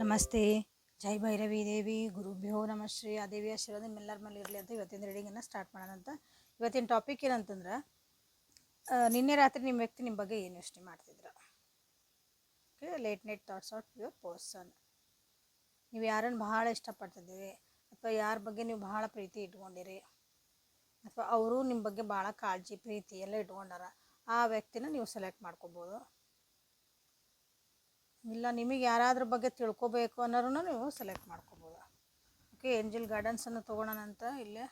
ನಮಸ್ತೆ. ಜೈ ಭೈರವಿ ದೇವಿ. ಗುರುಭ್ಯೋ ನಮಃ ಶ್ರೀ. ಆ ದೇವಿ ಆಶೀರ್ವಾದ ನಿಮ್ಮೆಲ್ಲರ ಮೇಲೆ ಇರಲಿ ಅಂತ ಇವತ್ತಿನ ರೀಡಿಂಗನ್ನು ಸ್ಟಾರ್ಟ್ ಮಾಡೋಣ ಅಂತ. ಇವತ್ತಿನ ಟಾಪಿಕ್ ಏನಂತಂದ್ರೆ ನಿನ್ನೆ ರಾತ್ರಿ ನಿಮ್ಮ ವ್ಯಕ್ತಿ ನಿಮ್ಮ ಬಗ್ಗೆ ಏನು ಯೋಚನೆ ಮಾಡ್ತಿದ್ರು? Okay late night thoughts of your person ನೀವು ಯಾರನ್ನು ಬಹಳ ಇಷ್ಟಪಡ್ತಿದ್ದೀರಿ, ಅಥವಾ ಯಾರ ಬಗ್ಗೆ ನೀವು ಬಹಳ ಪ್ರೀತಿ ಇಟ್ಕೊಂಡಿರಿ, ಅಥವಾ ಅವರು ನಿಮ್ಮ ಬಗ್ಗೆ ಭಾಳ ಕಾಳಜಿ, ಪ್ರೀತಿ ಎಲ್ಲ ಇಟ್ಕೊಂಡಾರ, ಆ ವ್ಯಕ್ತಿನ ನೀವು ಸೆಲೆಕ್ಟ್ ಮಾಡ್ಕೋಬೋದು. ಇಲ್ಲ, ನಿಮಗೆ ಯಾರಾದ್ರ ಬಗ್ಗೆ ತಿಳ್ಕೊಬೇಕು ಅನ್ನೋರು ನೀವು ಸೆಲೆಕ್ಟ್ ಮಾಡ್ಕೋಬೋದು? ಓಕೆ ಏಂಜಲ್ ಗಾರ್ಡನ್ಸನ್ನು ತೊಗೊಳೋಣಂತ ಇಲ್ಲೇ.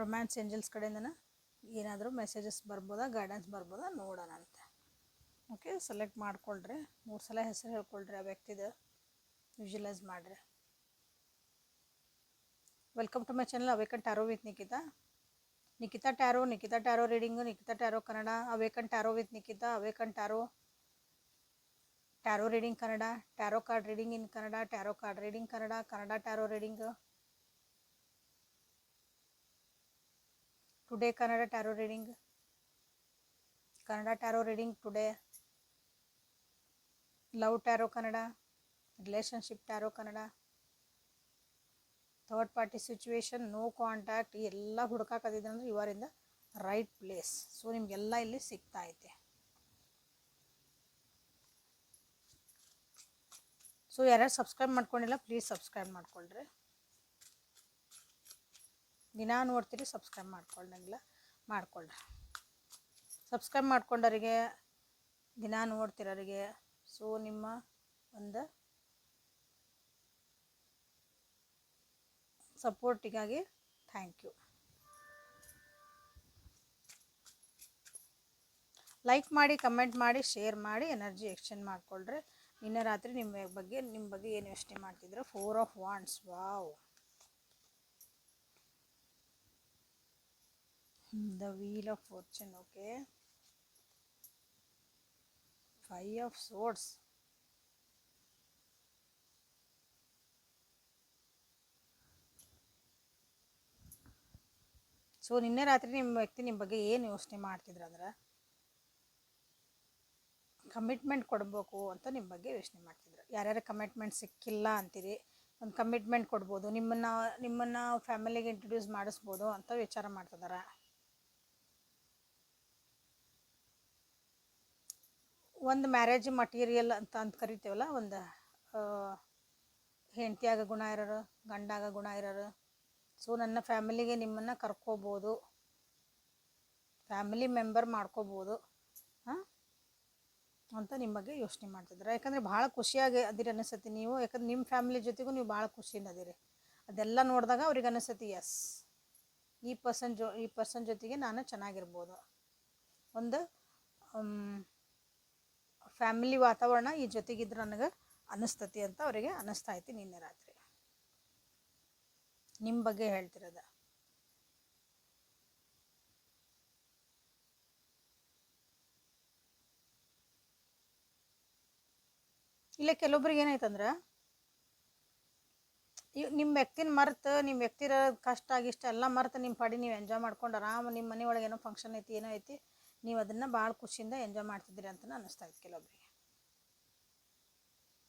ರೊಮ್ಯಾನ್ಸ್ ಏಂಜಲ್ಸ್ ಕಡೆಯಿಂದನ ಏನಾದರೂ ಮೆಸೇಜಸ್ ಬರ್ಬೋದಾ ಗೈಡೆನ್ಸ್ ಬರ್ಬೋದಾ ನೋಡೋಣ ಅಂತ. ಓಕೆ ಸೆಲೆಕ್ಟ್ ಮಾಡ್ಕೊಳ್ರಿ. ಮೂರು ಸಲ ಹೆಸರು ಹೇಳ್ಕೊಳ್ರಿ ಆ ವ್ಯಕ್ತಿದು. ವಿಜುವಲೈಸ್ ಮಾಡಿರಿ. Welcome to my channel awaken tarot with Nikita tarot Nikhita tarot reading Nikhita tarot Kannada awaken tarot with Nikhita awaken tarot tarot reading Kannada, tarot card reading in Kannada, tarot card reading Kannada Kannada tarot reading. Today Kannada tarot reading. Kannada tarot reading today. Love tarot Kannada relationship tarot Kannada. Third party situation no contact ಎಲ್ಲ ಹುಡುಕಾಕದಿದ್ರೆ ಅಂದರೆ you are in the right place so ನಿಮಗೆಲ್ಲ ಇಲ್ಲಿ ಸಿಗ್ತಾ ಐತೆ so ಯಾರ್ಯಾರು subscribe ಮಾಡ್ಕೊಂಡಿಲ್ಲ please subscribe ಮಾಡ್ಕೊಳ್ರಿ. ದಿನ ನೋಡ್ತೀರಿ ಸಬ್ಸ್ಕ್ರೈಬ್ ಮಾಡ್ಕೊಂಡಂಗಿಲ್ಲ, ಮಾಡ್ಕೊಳ್ರಿ. ಸಬ್ಸ್ಕ್ರೈಬ್ ಮಾಡ್ಕೊಂಡವರಿಗೆ ದಿನ ನೋಡ್ತಿರೋರಿಗೆ ಸೊ ನಿಮ್ಮ ಒಂದು ಸಪೋರ್ಟಿಗಾಗಿ ಥ್ಯಾಂಕ್ ಯು. ಲೈಕ್ ಮಾಡಿ ಕಮೆಂಟ್ ಮಾಡಿ ಶೇರ್ ಮಾಡಿ ಎನರ್ಜಿ ಎಕ್ಸ್ಚೇಂಜ್ ಮಾಡಿಕೊಳ್ಳ್ರೆ ನಿನ್ನೆ ರಾತ್ರಿ ನಿಮ್ಮ ಬಗ್ಗೆ ನಿಮ್ಮ ಬಗ್ಗೆ ಏನು ಯೋಚನೆ ಮಾಡ್ತಿದ್ರು? Four of wands wow the wheel of fortune okay five of swords so ನಿನ್ನೆ ರಾತ್ರಿ ನಿಮ್ಮ ವ್ಯಕ್ತಿ ನಿಮ್ಮ ಬಗ್ಗೆ ಏನು ಯೋಚನೆ ಮಾಡ್ತಿದ್ರು ಅಂದ್ರೆ? ಕಮಿಟ್ಮೆಂಟ್ ಕೊಡಬೇಕು ಅಂತ ನಿಮ್ಮ ಬಗ್ಗೆ ಯೋಚನೆ ಮಾಡ್ತಿದ್ರು. ಯಾರ್ಯಾರು ಕಮಿಟ್ಮೆಂಟ್ ಸಿಕ್ಕಿಲ್ಲ ಅಂತೀರಿ, ಒಂದು ಕಮಿಟ್ಮೆಂಟ್ ಕೊಡ್ಬೋದು, ನಿಮ್ಮನ್ನು ನಿಮ್ಮನ್ನು ಫ್ಯಾಮಿಲಿಗೆ ಇಂಟ್ರೊಡ್ಯೂಸ್ ಮಾಡಿಸ್ಬೋದು ಅಂತ ವಿಚಾರ ಮಾಡ್ತಿದ್ದಾರೆ ಒಂದು ಮ್ಯಾರೇಜ್ ಮಟೀರಿಯಲ್ ಅಂತ ಅಂತ ಕರಿತೀವಲ್ಲ, ಒಂದು ಹೆಂಡತಿಯಾಗ ಗುಣ ಇರೋರು, ಗಂಡಾಗ ಗುಣ ಇರೋರು ಸೊ ನನ್ನ ಫ್ಯಾಮಿಲಿಗೆ ನಿಮ್ಮನ್ನು ಕರ್ಕೋಬೋದು. ಫ್ಯಾಮಿಲಿ ಮೆಂಬರ್ ಮಾಡ್ಕೋಬೋದು. ಹಾಂ? ಅಂತ ನಿಮ್ಮ ಬಗ್ಗೆ ಯೋಚನೆ ಮಾಡ್ತಿದ್ದಾರೆ. ಯಾಕಂದರೆ ಭಾಳ ಖುಷಿಯಾಗಿ ಅದಿರಿ ಅನಿಸತಿ ನೀವು. ಯಾಕಂದ್ರೆ ನಿಮ್ಮ ಫ್ಯಾಮಿಲಿ ಜೊತೆಗೂ ನೀವು ಭಾಳ ಖುಷಿಯಿಂದ ಅದಿರಿ. ಅದೆಲ್ಲ ನೋಡಿದಾಗ ಅವ್ರಿಗೆ ಅನಿಸತಿ ಎಸ್ ಈ ಪರ್ಸನ್ ಜೊ, ಈ ಪರ್ಸನ್ ಜೊತೆಗೆ ನಾನು ಚೆನ್ನಾಗಿರ್ಬೋದು. ಒಂದು ಫ್ಯಾಮಿಲಿ ವಾತಾವರಣ ಈ ಜೊತೆಗಿದ್ರೆ ನನಗೆ ಅನಿಸ್ತತಿ ಅಂತ ಅವರಿಗೆ ಅನ್ನಿಸ್ತಾ ಐತಿ ನಿನ್ನೆ ರಾತ್ರಿ. ನಿಮ್ಮ ಬಗ್ಗೆ ಹೇಳ್ತಿರೋದ. ಇಲ್ಲ, ಕೆಲವೊಬ್ರಿಗೆ ಏನಾಯ್ತಂದ್ರೆ ನಿಮ್ಮ ವ್ಯಕ್ತಿನ ಮರ್ತು ನಿಮ್ಮ ವ್ಯಕ್ತಿರ ಕಷ್ಟ ಆಗಿಷ್ಟ ಎಲ್ಲ ಮರ್ತು ನಿಮ್ಮ ಪಾಡಿ ನೀವು ಎಂಜಾಯ್ ಮಾಡ್ಕೊಂಡು ಆರಾಮ ನಿಮ್ಮ ಮನೆ ಒಳಗೆ ಏನೋ ಫಂಕ್ಷನ್ ಐತಿ, ಏನೋ ಐತಿ, ನೀವು ಅದನ್ನು ಭಾಳ ಖುಷಿಯಿಂದ ಎಂಜಾಯ್ ಮಾಡ್ತಿದ್ದೀರಿ ಅಂತ ಅನ್ನಿಸ್ತಾ ಇತ್ತು ಕೆಲವೊಬ್ರಿಗೆ.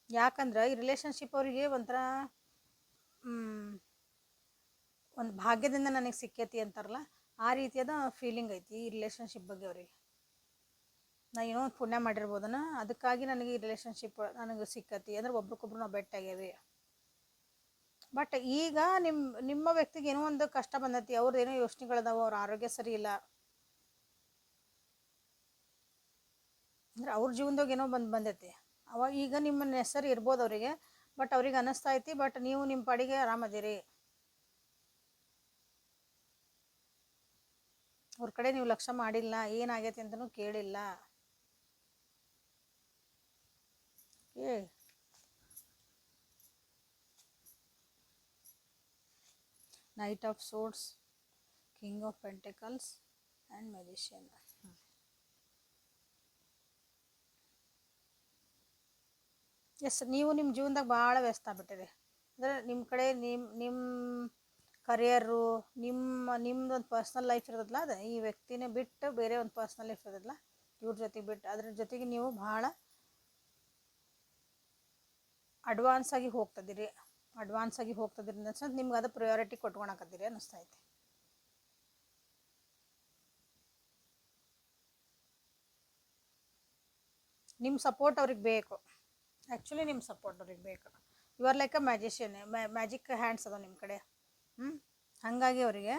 ಯಾಕಂದ್ರೆ ಈ ರಿಲೇಷನ್ಶಿಪ್ ಅವರಿಗೆ ಒಂಥರ ಒಂದು ಭಾಗ್ಯದಿಂದ ನನಗೆ ಸಿಕ್ಕೈತಿ ಅಂತಾರಲ್ಲ, ಆ ರೀತಿಯಾದ ಫೀಲಿಂಗ್ ಐತಿ ಈ ರಿಲೇಷನ್ಶಿಪ್ ಬಗ್ಗೆ ಅವರಿಗೆ. ನಾ ಏನೋ ಒಂದು ಪುಣ್ಯ ಮಾಡಿರ್ಬೋದನ, ಅದಕ್ಕಾಗಿ ನನಗೆ ಈ ರಿಲೇಷನ್ಶಿಪ್ ನನಗೆ ಸಿಕ್ಕತಿ. ಅಂದ್ರೆ ಒಬ್ರಿಗೊಬ್ರು ನಾವು ಬೆಟ್ಟಾಗ್ಯವಿ ಬಟ್ ಈಗ ನಿಮ್ಮ ನಿಮ್ಮ ವ್ಯಕ್ತಿಗೆ ಏನೋ ಒಂದು ಕಷ್ಟ ಬಂದೈತಿ ಅವ್ರದ್ದು ಏನೋ ಯೋಚನೆಗಳದಾವ ಅವ್ರ ಆರೋಗ್ಯ ಸರಿ ಇಲ್ಲ. ಅಂದ್ರೆ ಅವ್ರ ಜೀವನದಾಗ ಏನೋ ಬಂದು ಬಂದೈತಿ. ಅವಾಗ ಈಗ ನಿಮ್ಮ ಹೆಸರು ಇರ್ಬೋದು ಅವರಿಗೆ ಬಟ್ ಅವ್ರಿಗೆ ಅನ್ನಿಸ್ತಾ ಐತಿ ಬಟ್ ನೀವು ನಿಮ್ಮ ಪಾಡಿಗೆ ಆರಾಮದಿರಿ ಅವ್ರ ಕಡೆ ನೀವು ಲಕ್ಷ್ಯ ಮಾಡಿಲ್ಲ, ಏನಾಗೈತಿ ಅಂತಲೂ ಕೇಳಿಲ್ಲ. A knight of swords king of pentacles and magician yes ನೀವು ನಿಮ್ಮ ಜೀವನದಾಗ ಭಾಳ ವ್ಯಸ್ತ ಆಗ್ಬಿಟ್ಟಿರಿ. ಅಂದರೆ ನಿಮ್ಮ ಕಡೆ ನಿಮ್ಮ ನಿಮ್ಮ ಕರಿಯರು ನಿಮ್ಮ ನಿಮ್ದು ಒಂದು ಪರ್ಸ್ನಲ್ ಲೈಫ್ ಇರ್ತದಲ್ಲ, ಅದು ಈ ವ್ಯಕ್ತಿನೇ ಬಿಟ್ಟು ಬೇರೆ ಒಂದು ಪರ್ಸ್ನಲ್ ಲೈಫ್ ಇರ್ತದಲ್ಲ, ಇವ್ರ ಜೊತೆಗೆ ಬಿಟ್ಟು ಅದ್ರ ಜೊತೆಗೆ ನೀವು ಭಾಳ ಅಡ್ವಾನ್ಸ್ ಆಗಿ ಹೋಗ್ತದಿರಿ. ಅಡ್ವಾನ್ಸ್ ಆಗಿ ಹೋಗ್ತದಿರಿ ಅನ್ಸಂತ ನಿಮ್ಗೆ ಅದು ಪ್ರಯಾರಿಟಿ ಕೊಟ್ಕೊಳಕತ್ತೀರಿ ಅನ್ನಿಸ್ತೈತಿ ನಿಮ್ಮ ಸಪೋರ್ಟ್ ಅವ್ರಿಗೆ ಬೇಕು. ಆ್ಯಕ್ಚುಲಿ ನಿಮ್ಮ ಸಪೋರ್ಟ್ ಅವ್ರಿಗೆ ಬೇಕು. You are like a magician magic hands ಅದಾವೆ ನಿಮ್ಮ ಕಡೆ. ಹ್ಞೂ ಹಾಗಾಗಿ ಅವರಿಗೆ.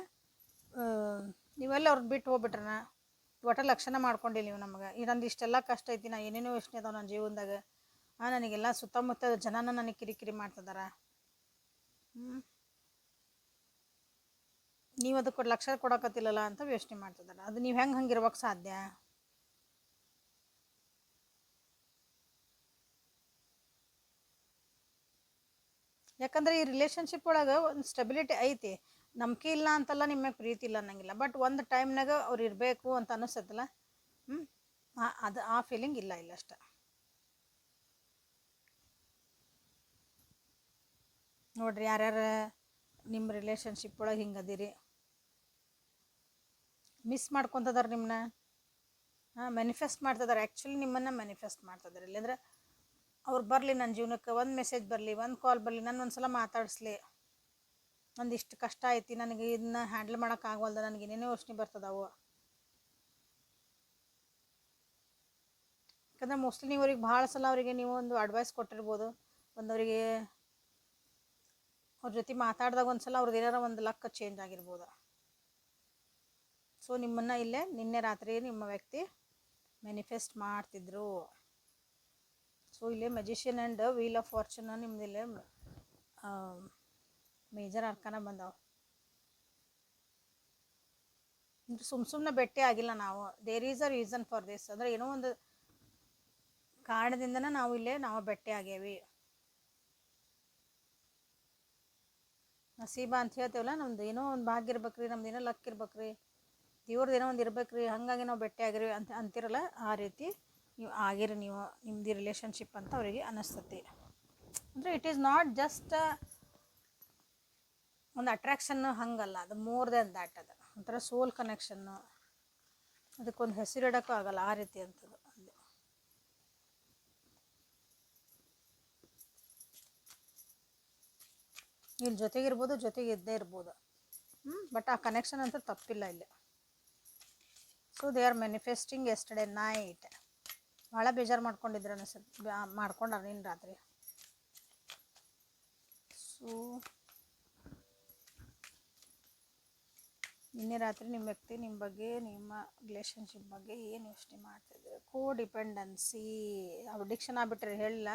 ನೀವೆಲ್ಲ ಅವ್ರನ್ನ ಬಿಟ್ಟು ಹೋಗ್ಬಿಟ್ರನ ಒಟ್ಟ ಲಕ್ಷಣ ಮಾಡ್ಕೊಂಡಿಲ್ಲ ನೀವು ನಮಗೆ. ಈ ನಂದು ಇಷ್ಟೆಲ್ಲ ಕಷ್ಟ ಐತಿ, ನಾ ಏನೇನೋ ಯೋಚನೆ ಅದಾವೆ ನನ್ನ ಜೀವನದಾಗ. ಹಾಂ ನನಗೆಲ್ಲ ಸುತ್ತಮುತ್ತ ಜನನ ನನಗೆ ಕಿರಿಕಿರಿ ಮಾಡ್ತಿದಾರ. ಹ್ಞೂ ನೀವು ಅದಕ್ಕೆ ಲಕ್ಷ ಕೊಡಕತ್ತಿಲ್ಲಲ್ಲ ಅಂತ ಯೋಚನೆ ಮಾಡ್ತಿದ್ದಾರೆ ಅದು ನೀವು ಹೆಂಗೆ ಹಂಗಿರ್ಬೇಕು ಸಾಧ್ಯ? ಯಾಕಂದ್ರೆ ಈ ರಿಲೇಷನ್ಶಿಪ್ ಒಳಗೆ ಒಂದು ಸ್ಟೆಬಿಲಿಟಿ ಐತಿ. ನಂಬಿಕೆ ಇಲ್ಲ ಅಂತಲ್ಲ ನಿಮ್ಮ ಪ್ರೀತಿ ಇಲ್ಲ ಅನ್ನಂಗಿಲ್ಲ. ಬಟ್ ಒಂದು ಟೈಮ್ನಾಗ ಅವ್ರು ಇರಬೇಕು ಅಂತ ಅನಿಸುತ್ತಲ್ಲ? ಹ್ಞೂ ಅದು, ಆ ಫೀಲಿಂಗ್ ಇಲ್ಲ ಇಲ್ಲ ಅಷ್ಟ. ನೋಡ್ರಿ ಯಾರ್ಯಾರ ನಿಮ್ಮ ರಿಲೇಷನ್ಶಿಪ್ ಒಳಗೆ ಹಿಂಗೆ ಅದೀರಿ. ಮಿಸ್ ಮಾಡ್ಕೊತದಾರ ನಿಮ್ಮನ್ನ ಹಾಂ ಮ್ಯಾನಿಫೆಸ್ಟ್ ಮಾಡ್ತದಾರೆ. ಆ್ಯಕ್ಚುಲಿ ನಿಮ್ಮನ್ನು ಮ್ಯಾನಿಫೆಸ್ಟ್ ಮಾಡ್ತದಾರೆ ಇಲ್ಲಂದ್ರೆ ಅವ್ರು ಬರಲಿ ನನ್ನ ಜೀವನಕ್ಕೆ, ಒಂದು ಮೆಸೇಜ್ ಬರಲಿ, ಒಂದು ಕಾಲ್ ಬರಲಿ, ನಾನು ಒಂದು ಸಲ ಮಾತಾಡಿಸ್ಲಿ. ಒಂದಿಷ್ಟು ಕಷ್ಟ ಐತಿ, ನನಗೆ ಇದನ್ನ ಹ್ಯಾಂಡಲ್ ಮಾಡೋಕ್ಕಾಗವಲ್ದ ನನಗೆ ಏನೇನೋ ಯೋಚನೆ ಬರ್ತದವು. ಯಾಕಂದ್ರೆ ಮೋಸ್ಟ್ಲಿ ನೀವು ಅವ್ರಿಗೆ ಭಾಳ ಸಲ ಅವರಿಗೆ ನೀವು ಒಂದು ಅಡ್ವೈಸ್ ಕೊಟ್ಟಿರ್ಬೋದು. ಒಂದು ಅವರಿಗೆ ಅವ್ರ ಜೊತೆ ಮಾತಾಡಿದಾಗ ಒಂದು ಸಲ ಅವ್ರದ್ದು ಏನಾರ ಒಂದು ಲಕ್ ಚೇಂಜ್ ಆಗಿರ್ಬೋದು. ಸೊ ನಿಮ್ಮನ್ನು ಇಲ್ಲೇ ನಿನ್ನೆ ರಾತ್ರಿ ನಿಮ್ಮ ವ್ಯಕ್ತಿ ಮ್ಯಾನಿಫೆಸ್ಟ್ ಮಾಡ್ತಿದ್ರು. ಸೊ ಇಲ್ಲೇ magician and wheel of fortune ನಿಮ್ದು ಇಲ್ಲೇ ಮೇಜರ್ ಅರ್ಕನ ಬಂದಾವ. ಸುಮ್ ಸುಮ್ಮನೆ ಭೇಟಿ ಆಗಿಲ್ಲ ನಾವು. There is a reason for this ಅಂದ್ರೆ ಏನೋ ಒಂದು ಕಾರಣದಿಂದನೇ ನಾವು ಇಲ್ಲೇ ನಾವು ಭೇಟಿ ಆಗೇವಿ ನಸೀಬ ಅಂತ ಹೇಳ್ತೇವಲ್ಲ, ನಮ್ದು ಏನೋ ಒಂದು ಭಾಗ್ಯ ಇರ್ಬೇಕ್ರಿ, ನಮ್ದು ಏನೋ ಲಕ್ ಇರ್ಬೇಕ್ರಿ ದೇವ್ರದ್ದು ಏನೋ ಒಂದು ಇರ್ಬೇಕ್ರಿ, ಹಾಗಾಗಿ ನಾವು ಭೇಟಿ ಆಗಿರಿ ಅಂತ ಅಂತಿರಲ್ಲ, ಆ ರೀತಿ. ನೀವು ಆಗಿರ ನೀವು ನಿಮ್ಮದು ರಿಲೇಷನ್ಶಿಪ್ ಅಂತ ಅವರಿಗೆ ಅನ್ನಿಸ್ತತಿ ಅಂದರೆ ಇಟ್ ಈಸ್ ನಾಟ್ ಜಸ್ಟ್ ಒಂದು ಅಟ್ರಾಕ್ಷನ್ ಹಂಗಲ್ಲ, ಅದು ಮೋರ್ ದೆನ್ ದ್ಯಾಟ್ ಅದು. ಒಂಥರ ಸೋಲ್ ಕನೆಕ್ಷನ್ನು ಅದಕ್ಕೊಂದು ಹೆಸರಿಡೋಕ್ಕೂ ಆಗಲ್ಲ ಆ ರೀತಿ ಅಂತದ್ದು. ಅಲ್ಲಿ ಇಲ್ಲಿ ಜೊತೆಗಿರ್ಬೋದು ಜೊತೆಗೆ ಇದ್ದೇ ಇರ್ಬೋದು ಬಟ್ ಆ ಕನೆಕ್ಷನ್ ಅಂತ ತಪ್ಪಿಲ್ಲ ಇಲ್ಲಿ. So they are manifesting yesterday night ಭಾಳ ಬೇಜಾರು ಮಾಡ್ಕೊಂಡಿದ್ರು ಅನಿಸುತ್ತೆ ಮಾಡ್ಕೊಂಡಾರ ನಿನ್ನ ರಾತ್ರಿ. ಸೊ, ನಿನ್ನೆ ರಾತ್ರಿ ನಿಮ್ಮ ವ್ಯಕ್ತಿ ನಿಮ್ಮ ಬಗ್ಗೆ, ನಿಮ್ಮ ರಿಲೇಶನ್ಶಿಪ್ ಬಗ್ಗೆ ಏನು ಯೋಚನೆ ಮಾಡ್ತಿದ್ರು? ಕೋ ಡಿಪೆಂಡೆನ್ಸಿ ಅಡಿಕ್ಷನ್ ಆಗ್ಬಿಟ್ರಿ, ಹೇಳಿಲ್ಲ.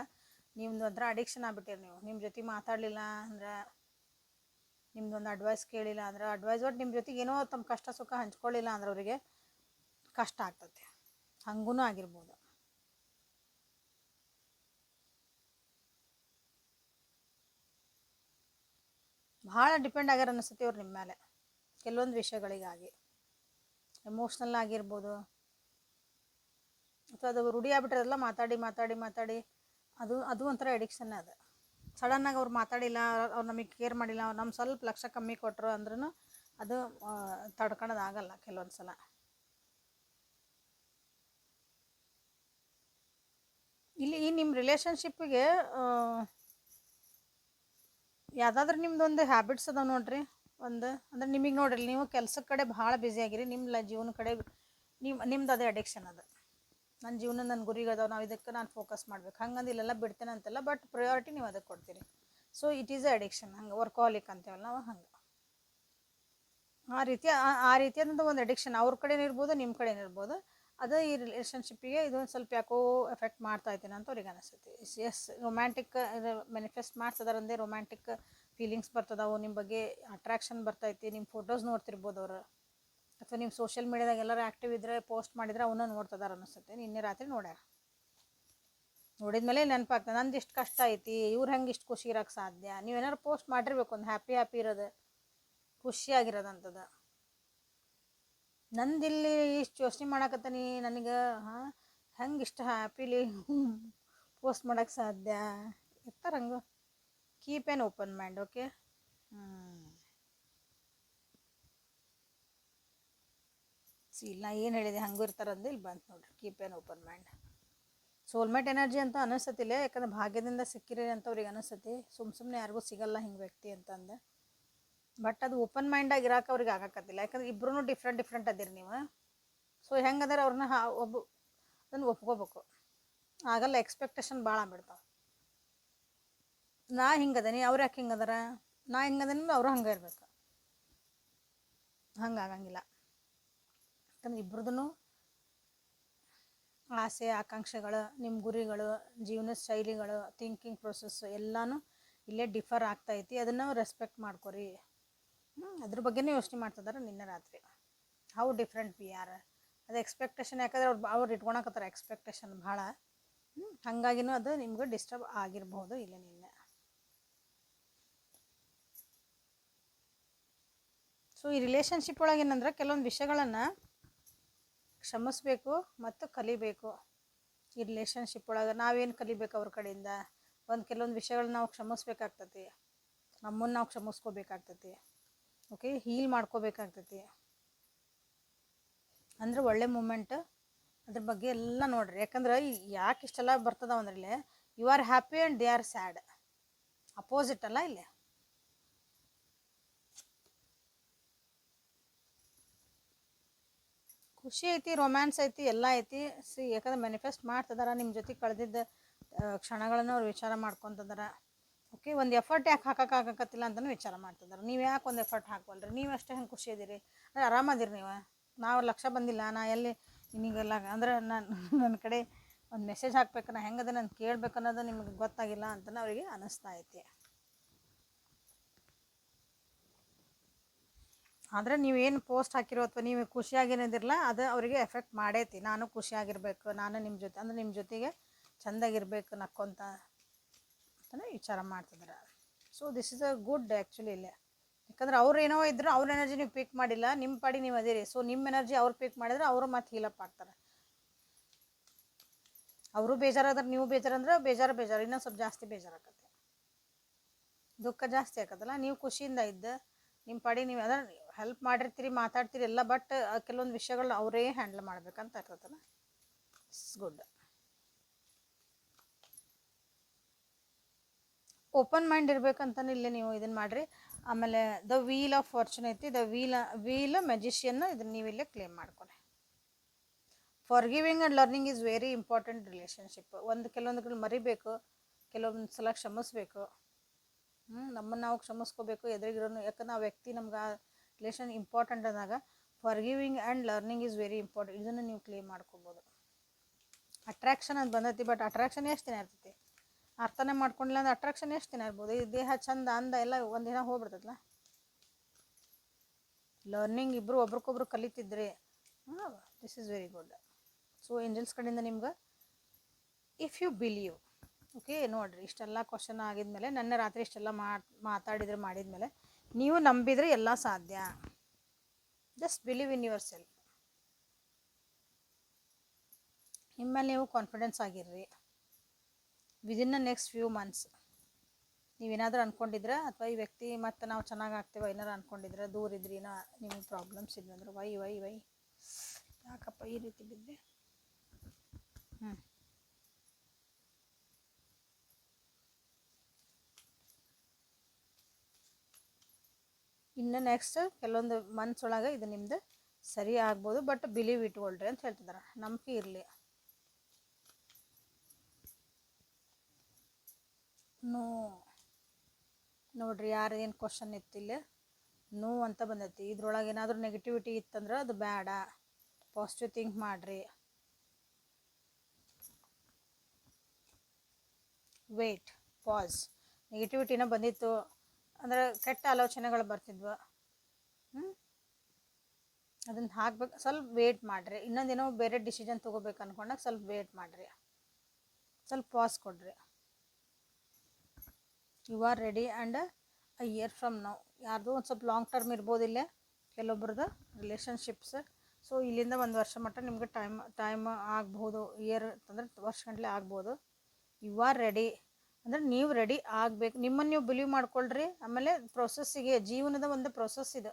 ನಿಮ್ದು ಒಂಥರ ಅಡಿಕ್ಷನ್ ಆಗ್ಬಿಟ್ಟಿರಿ ನೀವು. ನಿಮ್ಮ ಜೊತೆ ಮಾತಾಡಲಿಲ್ಲ ಅಂದ್ರೆ ನಿಮ್ಮದೊಂದು ಅಡ್ವೈಸ್ ಕೇಳಿಲ್ಲ ಅಂದ್ರೆ ಅಡ್ವೈಸ್ ಒಟ್ಟು ನಿಮ್ಮ ಜೊತೆಗೆ ಏನೋ ತಮ್ಮ ಕಷ್ಟ ಸುಖ ಹಂಚ್ಕೊಳ್ಳಿಲ್ಲ ಅಂದ್ರೆ ಅವರಿಗೆ ಕಷ್ಟ ಆಗ್ತದೆ ಹಂಗೂ ಆಗಿರ್ಬೋದು. ಭಾಳ ಡಿಪೆಂಡ್ ಆಗ್ಯಾರ ಅನಿಸುತ್ತೆ ಅವ್ರು ನಿಮ್ಮ ಮೇಲೆ. ಕೆಲವೊಂದು ವಿಷಯಗಳಿಗಾಗಿ. ಎಮೋಷ್ನಲ್ ಆಗಿರ್ಬೋದು. ಅಥವಾ ಅದು ರೂಢಿ ಆಗ್ಬಿಟ್ಟಿರಲ್ಲ ಮಾತಾಡಿ ಮಾತಾಡಿ ಮಾತಾಡಿ, ಅದು ಅದು ಒಂಥರ ಎಡಿಕ್ಷನ್ ಅದು. ಸಡನ್ನಾಗಿ ಅವ್ರು ಮಾತಾಡಿಲ್ಲ, ಅವ್ರು ನಮಗೆ ಕೇರ್ ಮಾಡಿಲ್ಲ, ಅವ್ರು ನಮ್ಮ ಸ್ವಲ್ಪ ಲಕ್ಷ ಕಮ್ಮಿ ಕೊಟ್ಟರು ಅಂದ್ರೂ ಅದು ತಡ್ಕೊಳೋದು ಆಗಲ್ಲ ಕೆಲವೊಂದು ಸಲ. ಇಲ್ಲಿ ಈ ನಿಮ್ಮ ರಿಲೇಷನ್ಶಿಪ್ಪಿಗೆ ಯಾವುದಾದ್ರೂ ನಿಮ್ದೊಂದು ಹ್ಯಾಬಿಟ್ಸ್ ಅದಾವೆ ನೋಡ್ರಿ. ಒಂದು, ಅಂದ್ರೆ ನಿಮಗೆ ನೋಡ್ರಿ, ನೀವು ಕೆಲ್ಸದ ಕಡೆ ಭಾಳ ಬ್ಯುಸಿ ಆಗಿರಿ. ನಿಮ್ಮ ಜೀವನ ಕಡೆ ನಿಮ್ಮ ನಿಮ್ದು ಅದೇ ಅಡಿಕ್ಷನ್ ಅದ. ನನ್ನ ಜೀವನ ನನ್ನ ಗುರಿಗದಾವ ನಾವು ಇದಕ್ಕೆ ನಾನು ಫೋಕಸ್ ಮಾಡ್ಬೇಕು. ಹಂಗಂದು ಇಲ್ಲೆಲ್ಲ ಬಿಡ್ತೇನೆ ಅಂತೆಲ್ಲ ಬಟ್ ಪ್ರಯಾರಿಟಿ ನೀವು ಅದಕ್ಕೆ ಕೊಡ್ತೀರಿ. So it is a addiction ಹಂಗೆ ವರ್ಕಾಲಿಕ್ ಅಂತೇವಲ್ಲ, ನಾವು ಹಂಗೆ. ಆ ರೀತಿ, ಆ- ಆ ರೀತಿಯಾದಂಥ ಒಂದು ಅಡಿಕ್ಷನ್ ಅವ್ರ ಕಡೆನೂ ಇರ್ಬೋದು ನಿಮ್ಮ ಕಡೆನೂ ಇರ್ಬೋದು. ಅದು ಈ ರಿಲೇಷನ್ಶಿಪ್ಪಿಗೆ ಇದೊಂದು ಸ್ವಲ್ಪ ಯಾಕೋ ಎಫೆಕ್ಟ್ ಮಾಡ್ತಾ ಇದ್ದೇನೆ ಅಂತ ಅವ್ರಿಗೆ ಅನಿಸುತ್ತೆ. ಎಸ್ ರೊಮ್ಯಾಂಟಿಕ್ ಮ್ಯಾನಿಫೆಸ್ಟ್ ಮಾಡ್ಸದಾರಂದೇ ರೊಮ್ಯಾಂಟಿಕ್ ಫೀಲಿಂಗ್ಸ್ ಬರ್ತದವು. ನಿಮ್ಮ ಬಗ್ಗೆ ಅಟ್ರಾಕ್ಷನ್ ಬರ್ತೈತಿ. ನಿಮ್ಮ ಫೋಟೋಸ್ ನೋಡ್ತಿರ್ಬೋದು ಅವ್ರು. ಅಥವಾ ನಿಮ್ಮ ಸೋಷಿಯಲ್ ಮೀಡ್ಯಾದಾಗ ಎಲ್ಲರೂ ಆ್ಯಕ್ಟಿವ್ ಇದ್ದರೆ ಪೋಸ್ಟ್ ಮಾಡಿದರೆ ಅವನ್ನ ನೋಡ್ತದಾರ ಅನಿಸುತ್ತೆ. ನಿನ್ನೆ ರಾತ್ರಿ ನೋಡ್ಯಾರ ನೋಡಿದ್ಮೇಲೆ ನೆನಪಾಗ್ತದೆ. ನಂದು ಇಷ್ಟು ಕಷ್ಟ ಐತಿ. ಇವ್ರು ಹೆಂಗೆ ಇಷ್ಟು ಖುಷಿ ಇರೋಕ್ಕೆ ಸಾಧ್ಯ? ನೀವೇನಾರು ಪೋಸ್ಟ್ ಮಾಡಿರ್ಬೇಕು. ಒಂದು ಹ್ಯಾಪಿ ಹ್ಯಾಪಿ ಇರೋದು. ಖುಷಿಯಾಗಿರೋದಂಥದ್ದು ನಂದಿಲ್ಲಿ ಇಷ್ಟು ಯೋಚನೆ ಮಾಡಾಕತ್ತೀನಿ ನನಗೆ, ಹಾಂ? ಹೆಂಗೆ ಇಷ್ಟು ಹ್ಯಾಪಿಲಿ ಪೋಸ್ಟ್ ಮಾಡೋಕ್ಕೆ ಸಾಧ್ಯ? ಇರ್ತಾರೆ ಹಂಗೆ. Keep an open mind okay ಇಲ್ಲ ನಾ ಏನು ಹೇಳಿದೆ, ಹಂಗೂ ಇರ್ತಾರಂದು ಇಲ್ಲಿ ಬಂತು ನೋಡ್ರಿ. Keep an open mind soulmate energy ಅಂತ ಅನಿಸ್ತತಿಲ್ಲ ಯಾಕಂದ್ರೆ ಭಾಗ್ಯದಿಂದ ಸಿಕ್ಕಿರಿ ಅಂತವ್ರಿಗೆ ಅನಿಸ್ತತಿ. ಸುಮ್ಮ ಸುಮ್ಮನೆ ಯಾರಿಗೂ ಸಿಗಲ್ಲ ಹಿಂಗೆ ವ್ಯಕ್ತಿ ಅಂತಂದು. ಬಟ್ ಅದು ಓಪನ್ ಮೈಂಡಾಗಿ ಇರಾಕ ಅವ್ರಿಗೆ ಆಗಾಕತ್ತಿಲ್ಲ. ಯಾಕಂದ್ರೆ ಇಬ್ರು ಡಿಫ್ರೆಂಟ್ ಡಿಫ್ರೆಂಟ್ ಅದಿರಿ ನೀವು. ಸೊ ಹೆಂಗಂದ್ರೆ ಅವ್ರನ್ನ ಹಾ, ಒಬ್ಬ ಅದನ್ನು ಒಪ್ಕೋಬೇಕು. ಆಗಲ್ಲ ಎಕ್ಸ್ಪೆಕ್ಟೇಷನ್ ಭಾಳ ಆಗ್ಬಿಡ್ತಾವೆ ನಾ ಹಿಂಗದೀನಿ, ಅವ್ರು ಯಾಕೆ ಹಿಂಗದಾರ? ನಾ ಹಿಂಗದೀನಿ ಅವರು ಹಂಗೆ ಇರ್ಬೇಕು. ಹಂಗೆ ಆಗಂಗಿಲ್ಲ. ಯಾಕಂದ್ರೆ ಇಬ್ರದ್ದು ಆಸೆ, ಆಕಾಂಕ್ಷೆಗಳು ನಿಮ್ಮ ಗುರಿಗಳು, ಜೀವನ ಶೈಲಿಗಳು ಥಿಂಕಿಂಗ್ ಪ್ರೊಸೆಸ್ಸು ಎಲ್ಲನೂ ಇಲ್ಲೇ ಡಿಫರ್ ಆಗ್ತೈತಿ ಅದನ್ನು ರೆಸ್ಪೆಕ್ಟ್ ಮಾಡ್ಕೊರಿ. ಅದ್ರ ಬಗ್ಗೆನೇ ಯೋಚನೆ ಮಾಡ್ತಿದ್ದಾರೆ ನಿನ್ನೆ ರಾತ್ರಿ. ಹೌ ಡಿಫ್ರೆಂಟ್ ವಿ ಆರ್ ಅದು ಎಕ್ಸ್ಪೆಕ್ಟೇಷನ್ ಯಾಕಂದ್ರೆ ಅವ್ರು ಅವ್ರು ಇಟ್ಕೊಳಕತ್ತಾರೆ ಎಕ್ಸ್ಪೆಕ್ಟೇಷನ್ ಭಾಳ. ಹಾಗಾಗಿನೂ ಅದು ನಿಮ್ಗೆ ಡಿಸ್ಟರ್ಬ್ ಆಗಿರ್ಬೋದು ಇಲ್ಲ ನಿನ್ನೆ. ಸೊ ಈ ರಿಲೇಷನ್ಶಿಪ್ ಒಳಗೆ ಏನಂದ್ರೆ ಕೆಲವೊಂದು ವಿಷಯಗಳನ್ನು ಕ್ಷಮಿಸ್ಬೇಕು ಮತ್ತು ಕಲಿಬೇಕು. ಈ ರಿಲೇಷನ್ಶಿಪ್ ಒಳಗೆ ನಾವೇನು ಕಲಿಬೇಕು ಅವ್ರ ಕಡೆಯಿಂದ? ಒಂದು ಕೆಲವೊಂದು ವಿಷಯಗಳನ್ನ ನಾವು ಕ್ಷಮಿಸ್ಬೇಕಾಗ್ತತಿ. ನಮ್ಮನ್ನು ನಾವು ಕ್ಷಮಿಸ್ಕೋಬೇಕಾಗ್ತತಿ. Okay heal ಮಾಡ್ಕೋಬೇಕಾಗ್ತೈತಿ. ಅಂದ್ರೆ ಒಳ್ಳೆ ಮೂಮೆಂಟ್ ಅದ್ರ ಬಗ್ಗೆ ಎಲ್ಲ ನೋಡ್ರಿ. ಯಾಕಂದ್ರೆ ಯಾಕೆ ಇಷ್ಟೆಲ್ಲ ಬರ್ತದ ಅಂದ್ರೆ ಇಲ್ಲಿ you are happy and they are sad opposite ಅಲ್ಲ ಇಲ್ಲಿ? ಖುಷಿ ಐತಿ ರೊಮ್ಯಾನ್ಸ್ ಐತಿ, ಎಲ್ಲ ಐತಿ. ಸಿ, ಯಾಕಂದ್ರೆ ಮ್ಯಾನಿಫೆಸ್ಟ್ ಮಾಡ್ತಿದಾರ ನಿಮ್ಮ ಜೊತೆ ಕಳೆದಿದ್ದ ಕ್ಷಣಗಳನ್ನು ಅವ್ರು ವಿಚಾರ ಮಾಡ್ಕೊತದಾರ. ಓಕೆ, ಒಂದು ಎಫರ್ಟ್ ಯಾಕೆ ಹಾಕೋಕ್ಕಾಗಕ್ಕತ್ತಿಲ್ಲ ಅಂತಲೂ ವಿಚಾರ ಮಾಡ್ತಿದ್ದಾರೆ ನೀವು ಯಾಕೆ ಒಂದು ಎಫರ್ಟ್ ಹಾಕ್ವಲ್ರಿ? ನೀವು ಅಷ್ಟೇ ಹೆಂಗೆ ಖುಷಿ ಇದ್ದೀರಿ ಅಂದರೆ ಆರಾಮದಿರಿ ನೀವು? ನಾವು ಲಕ್ಷ ಬಂದಿಲ್ಲ, ನಾ ಎಲ್ಲಿ ನಿನಗೆಲ್ಲ ಅಂದ್ರೆ ನಾನು ನನ್ನ ಕಡೆ ಒಂದು ಮೆಸೇಜ್ ಹಾಕ್ಬೇಕು, ನಾ ಹೆಂಗದ ನಾನು ಕೇಳ್ಬೇಕು ಅನ್ನೋದು ನಿಮಗೆ ಗೊತ್ತಾಗಿಲ್ಲ ಅಂತಲೂ ಅವರಿಗೆ ಅನ್ನಿಸ್ತಾ ಐತಿ. ಆದರೆ ನೀವೇನು ಪೋಸ್ಟ್ ಹಾಕಿರೋ ಅಥವಾ ನೀವು ಖುಷಿಯಾಗಿರೋದಿರಲ್ಲ ಅದು ಅವರಿಗೆ ಎಫೆಕ್ಟ್ ಮಾಡೈತಿ. ನಾನು ಖುಷಿಯಾಗಿರ್ಬೇಕು, ನಾನು ನಿಮ್ಮ ಜೊತೆ, ಅಂದರೆ ನಿಮ್ಮ ಜೊತೆಗೆ ಚೆಂದಾಗಿರ್ಬೇಕು ನಕ್ಕೊಂತ ಅಂತಲೇ ವಿಚಾರ ಮಾಡ್ತಿದ್ದಾರೆ. So this is a good actually ಇಲ್ಲೇ. ಯಾಕಂದ್ರೆ ಅವ್ರು ಏನೋ ಇದ್ರು, ಅವ್ರ ಎನರ್ಜಿ ನೀವು ಪಿಕ್ ಮಾಡಿಲ್ಲ ನಿಮ್ಮ ಪಾಡಿ ನೀವು ಅದಿರಿ. ಸೊ ನಿಮ್ಮ ಎನರ್ಜಿ ಅವ್ರು ಪಿಕ್ ಮಾಡಿದ್ರೆ ಅವರು ಮತ್ತೆ ಹೀಲಪ್ ಆಗ್ತಾರೆ. ಅವರು ಬೇಜಾರಾದ್ರೆ ನೀವು ಬೇಜಾರಂದ್ರೆ ಬೇಜಾರು ಬೇಜಾರು, ಇನ್ನೊಂದು ಸ್ವಲ್ಪ ಜಾಸ್ತಿ ಬೇಜಾರಾಗತ್ತೆ. ದುಃಖ ಜಾಸ್ತಿ ಆಗತ್ತಲ್ಲ ನೀವು ಖುಷಿಯಿಂದ ಇದ್ದ ನಿಮ್ಮ ಪಾಡಿ ನೀವು ಅದ ಹೆಲ್ಪ್ ಮಾಡಿರ್ತೀರಿ, ಮಾತಾಡ್ತೀರಿ ಎಲ್ಲ ಬಟ್ ಕೆಲವೊಂದು ವಿಷಯಗಳನ್ನ ಅವರೇ ಹ್ಯಾಂಡಲ್ ಮಾಡ್ಬೇಕಂತ ಇರ್ತದಲ್ಲ. ಇಟ್ಸ್ ಗುಡ್ ಓಪನ್ ಮೈಂಡ್ ಇರ್ಬೇಕಂತಾನೆ ಇಲ್ಲೇ ನೀವು ಇದನ್ನು ಮಾಡಿರಿ. ಆಮೇಲೆ ದ ವೀಲ್ ಆಫ್ ಫಾರ್ಚುನ್ ಐತಿ, ದ ವೀಲ್ ವೀಲ್ ಮೆಜಿಷಿಯನ್ ಇದನ್ನ ನೀವು ಇಲ್ಲೇ ಕ್ಲೇಮ್ ಮಾಡ್ಕೊಳ್ಳಿ forgiving and learning is very important relationship ಒಂದು ಕೆಲವೊಂದುಗಳು ಮರಿಬೇಕು ಕೆಲವೊಂದು ಸಲ ಕ್ಷಮಿಸ್ಬೇಕು. ಹ್ಞೂ ನಮ್ಮನ್ನು ನಾವು ಕ್ಷಮಿಸ್ಕೋಬೇಕು ಎದುರಿಗಿರೋನು. ಯಾಕಂದ್ರೆ ಆ ವ್ಯಕ್ತಿ ನಮ್ಗೆ ಆ ರಿಲೇಷನ್ ಇಂಪಾರ್ಟೆಂಟ್ ಅಂದಾಗ forgiving and learning is very important. ಇದನ್ನು ನೀವು ಕ್ಲೇಮ್ ಮಾಡ್ಕೋಬೋದು. ಅಟ್ರಾಕ್ಷನ್ ಅಂತ ಬಂದೈತಿ, ಬಟ್ ಅಟ್ರಾಕ್ಷನ್ ಎಷ್ಟು ದಿನ ಇರ್ತೈತಿ? ಅರ್ಥನೇ ಮಾಡ್ಕೊಂಡಿಲ್ಲ ಅಂದ್ರೆ ಅಟ್ರಾಕ್ಷನ್ ಎಷ್ಟು ದಿನ ಇರ್ಬೋದು? ಈ ದೇಹ, ಚಂದ, ಅಂದ ಎಲ್ಲ ಒಂದಿನ ಹೋಗ್ಬಿಡ್ತದಲ್ಲ ಲರ್ನಿಂಗ್ ಇಬ್ಬರು ಒಬ್ರಿಗೊಬ್ರು ಕಲಿತಿದ್ರಿ this is very good so angels ಕಡೆಯಿಂದ ನಿಮ್ಗೆ ಇಫ್ ಯು ಬಿಲೀವ್ ಓಕೆ ನೋಡಿರಿ, ಇಷ್ಟೆಲ್ಲ ಕ್ವಶನ್ ಆಗಿದ್ಮೇಲೆ, ನನ್ನ ರಾತ್ರಿ ಇಷ್ಟೆಲ್ಲ ಮಾತಾಡಿದ್ರೆ, ಮಾಡಿದ್ಮೇಲೆ, ನೀವು ನಂಬಿದ್ರೆ ಎಲ್ಲ ಸಾಧ್ಯ. Just believe in yourself ನಿಮ್ಮಲ್ಲಿ ನೀವು confidence ಆಗಿರ್ರಿ. Within the next few months ನೀವೇನಾದರೂ ಅಂದ್ಕೊಂಡಿದ್ರೆ ಅಥವಾ ಈ ವ್ಯಕ್ತಿ ಮತ್ತು ನಾವು ಚೆನ್ನಾಗಿ ಆಗ್ತೇವೆ ಏನಾರು ಅಂದ್ಕೊಂಡಿದ್ರೆ ದೂರ ಏನೋ ನಿಮಗೆ ಪ್ರಾಬ್ಲಮ್ಸ್ ಇದ್ವಂದ್ರೆ ವೈ ವೈ ವೈ, ಯಾಕಪ್ಪ ಈ ರೀತಿ ಬಿದ್ದೆ? ಹ್ಞೂ ಇನ್ನು ನೆಕ್ಸ್ಟ್ ಕೆಲವೊಂದು ಮಂತ್ಸ್ ಒಳಗೆ ಇದು ನಿಮ್ದು ಸರಿ ಆಗ್ಬೋದು ಬಟ್ ಬಿಲೀವ್ ಇಟ್ಕೊಳ್ರಿ ಅಂತ ಹೇಳ್ತಿದ್ದಾರೆ ನಂಬಿಕೆ ಇರಲಿ. ನೋ, ನೋಡ್ರಿ ಏನು ಕ್ವಶನ್ ಇಲ್ಲಿ ನೋ ಅಂತ ಬಂದೈತಿ. ಇದ್ರೊಳಗೆ ಏನಾದರೂ ನೆಗೆಟಿವಿಟಿ ಇತ್ತಂದ್ರೆ ಅದು ಬೇಡ ಪಾಸಿಟಿವ್ ಥಿಂಕ್ ಮಾಡಿರಿ. ವೇಟ್ ಪಾಸ್ ನೆಗೆಟಿವಿಟಿನ ಬಂದಿತ್ತು ಅಂದರೆ ಕೆಟ್ಟ ಆಲೋಚನೆಗಳು ಬರ್ತಿದ್ವು. ಹ್ಞೂ ಅದನ್ನು ಹಾಕ್ಬೇಕು, ಸ್ವಲ್ಪ ವೇಟ್ ಮಾಡಿರಿ. ಇನ್ನೊಂದೇನೋ ಬೇರೆ ಡಿಸಿಷನ್ ತೊಗೋಬೇಕು ಅಂದ್ಕೊಂಡಾಗ ಸ್ವಲ್ಪ ವೇಟ್ ಮಾಡಿರಿ. ಸ್ವಲ್ಪ ಪಾಸ್ ಕೊಡ್ರಿ. You are ready and a year from now ಯಾರ್ದು ಒಂದು ಸ್ವಲ್ಪ ಲಾಂಗ್ ಟರ್ಮ್ ಇರ್ಬೋದು ಇಲ್ಲೇ ಕೆಲವೊಬ್ರದ್ದು ರಿಲೇಷನ್ಶಿಪ್ಸ್ ಸೊ ಇಲ್ಲಿಂದ ಒಂದು ವರ್ಷ ಮಟ್ಟ ನಿಮಗೆ ಟೈಮ್ ಟೈಮ್ ಆಗ್ಬೋದು. ಇಯರ್ ಅಂತಂದ್ರೆ ವರ್ಷ ಗಂಟಲೆ ಆಗ್ಬೋದು. ಯು ಆರ್ ರೆಡಿ ಅಂದರೆ ನೀವು ರೆಡಿ ಆಗಬೇಕು. ನಿಮ್ಮನ್ನು ನೀವು ಬಿಲೀವ್ ಮಾಡ್ಕೊಳ್ರಿ. ಆಮೇಲೆ ಪ್ರೊಸೆಸ್ಸಿಗೆ ಜೀವನದ ಒಂದು ಪ್ರೊಸೆಸ್ ಇದು.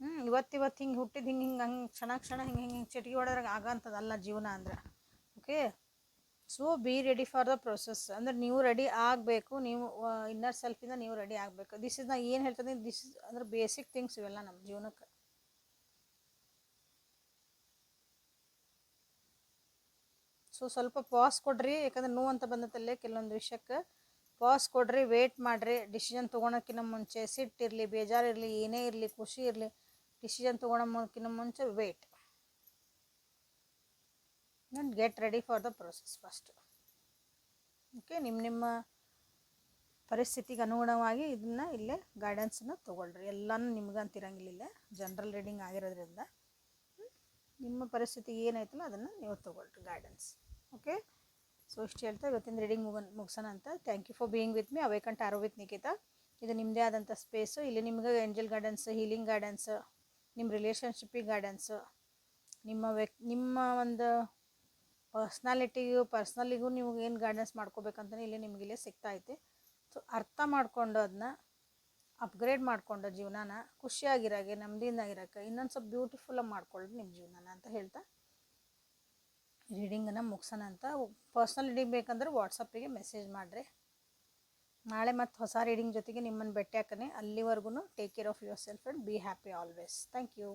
ಹ್ಞೂ ಇವತ್ತಿವತ್ತು ಇವತ್ತು ಹಿಂಗೆ ಹುಟ್ಟಿದ ಹಿಂಗೆ ಹಿಂಗೆ ಹಂಗೆ, ಕ್ಷಣ ಕ್ಷಣ ಹಿಂಗೆ ಹಿಂಗೆ ಹಿಂಗೆ ಚಿಟಿಕೆ ಹೊಡೆದ್ರಾಗ ಆಗಂಥದ್ದಲ್ಲ ಜೀವನ ಅಂದ್ರೆ. Okay so be ready for the process ಅಂದರೆ ನೀವು ರೆಡಿ ಆಗಬೇಕು, ನೀವು ಇನ್ನರ್ ಸೆಲ್ಫಿಂದ ನೀವು ರೆಡಿ ಆಗಬೇಕು. ದಿಸ್ ಇಸ್ ನಾ ಏನು ಹೇಳ್ತದೆ ದಿಸ್ ಇಸ್ ಅಂದ್ರೆ ಬೇಸಿಕ್ ಥಿಂಗ್ಸ್ ಇವೆಲ್ಲ ನಮ್ಮ ಜೀವನಕ್ಕೆ. ಸೊ ಸ್ವಲ್ಪ ಪಾಸ್ ಕೊಡ್ರಿ, ಯಾಕಂದ್ರೆ ನೋವು ಅಂತ ಬಂದತ್ತಲ್ಲೇ ಕೆಲವೊಂದು ವಿಷಯಕ್ಕೆ. ಪಾಸ್ ಕೊಡ್ರಿ ವೇಟ್ ಮಾಡಿರಿ. ಡಿಸಿಷನ್ ತೊಗೊಳಕ್ಕಿಂತ ಮುಂಚೆ ಸಿಟ್ಟಿರಲಿ ಬೇಜಾರಿರಲಿ ಏನೇ ಇರಲಿ, ಖುಷಿ ಇರಲಿ ಡಿಸಿಷನ್ ತೊಗೊಳಕ್ಕಿಂತ ಮುಂಚೆ wait and get ready for the process first okay ನಿಮ್ಮ ನಿಮ್ಮ ಪರಿಸ್ಥಿತಿಗೆ ಅನುಗುಣವಾಗಿ ಇದನ್ನು ಇಲ್ಲೇ ಗೈಡೆನ್ಸನ್ನು ತೊಗೊಳ್ರಿ. ಎಲ್ಲನೂ ನಿಮ್ಗೆ ಅಂತಿರಂಗಿಲ್ಲ ಇಲ್ಲೇ ಜನರಲ್ ರೀಡಿಂಗ್ ಆಗಿರೋದ್ರಿಂದ. ನಿಮ್ಮ ಪರಿಸ್ಥಿತಿ ಏನೈತಲ್ಲ ಅದನ್ನು ನೀವು ತೊಗೊಳ್ರಿ ಗೈಡೆನ್ಸ್ ಓಕೆ ಸೊ ಇಷ್ಟು ಹೇಳ್ತಾ ಇವತ್ತಿನ ರೀಡಿಂಗ್ ಮುಗ ಮುಗಿಸೋಣ ಅಂತ. Thank you for being with me ಕಂಟ್ ಆರೋ ವಿತ್ ನಿಖಿತಾ ಇದು ನಿಮ್ಮದೇ ಆದಂಥ ಸ್ಪೇಸು ಇಲ್ಲಿ ನಿಮ್ಗೆ ಏಂಜಲ್ ಗಾರ್ಡನ್ಸ್ ಹೀಲಿಂಗ್ ಗೈಡೆನ್ಸ್ ನಿಮ್ಮ ರಿಲೇಷನ್ಶಿಪ್ಪಿಗೆ ಗೈಡೆನ್ಸು ನಿಮ್ಮ ವ್ಯಕ್, ನಿಮ್ಮ ಒಂದು ಪರ್ಸ್ನಾಲಿಟಿಗೂ ಪರ್ಸ್ನಲಿಗೂ ನೀವು ಏನು ಗೈಡೆನ್ಸ್ ಮಾಡ್ಕೋಬೇಕಂತಲೇ ಇಲ್ಲಿ ನಿಮ್ಗೆ ಇಲ್ಲೇ ಸಿಗ್ತಾ ಐತೆ. ಸೊ ಅರ್ಥ ಮಾಡಿಕೊಂಡು ಅದನ್ನ ಅಪ್ಗ್ರೇಡ್ ಮಾಡ್ಕೊಂಡು ಜೀವನಾನ ಖುಷಿಯಾಗಿರಾಗೆ, ನೆಮ್ಮದಿಯಿಂದಾಗಿರೋಕೆ ಇನ್ನೊಂದು ಸ್ವಲ್ಪ ಬ್ಯೂಟಿಫುಲ್ಲಾಗಿ ಮಾಡ್ಕೊಳ್ಳಿ ನಿಮ್ಮ ಜೀವನನ ಅಂತ ಹೇಳ್ತಾ ರೀಡಿಂಗನ್ನು ಮುಗಿಸೋಣ ಅಂತ. ಪರ್ಸ್ನಲ್ ರೀಡಿಂಗ್ ಬೇಕಂದ್ರೆ ವಾಟ್ಸಪ್ಪಿಗೆ ಮೆಸೇಜ್ ಮಾಡಿರಿ. ನಾಳೆ ಮತ್ತು ಹೊಸ ರೀಡಿಂಗ್ ಜೊತೆಗೆ ನಿಮ್ಮನ್ನು ಭೇಟಿ ಹಾಕನೆ ಅಲ್ಲಿವರೆಗೂ take care of yourself and be happy always thank you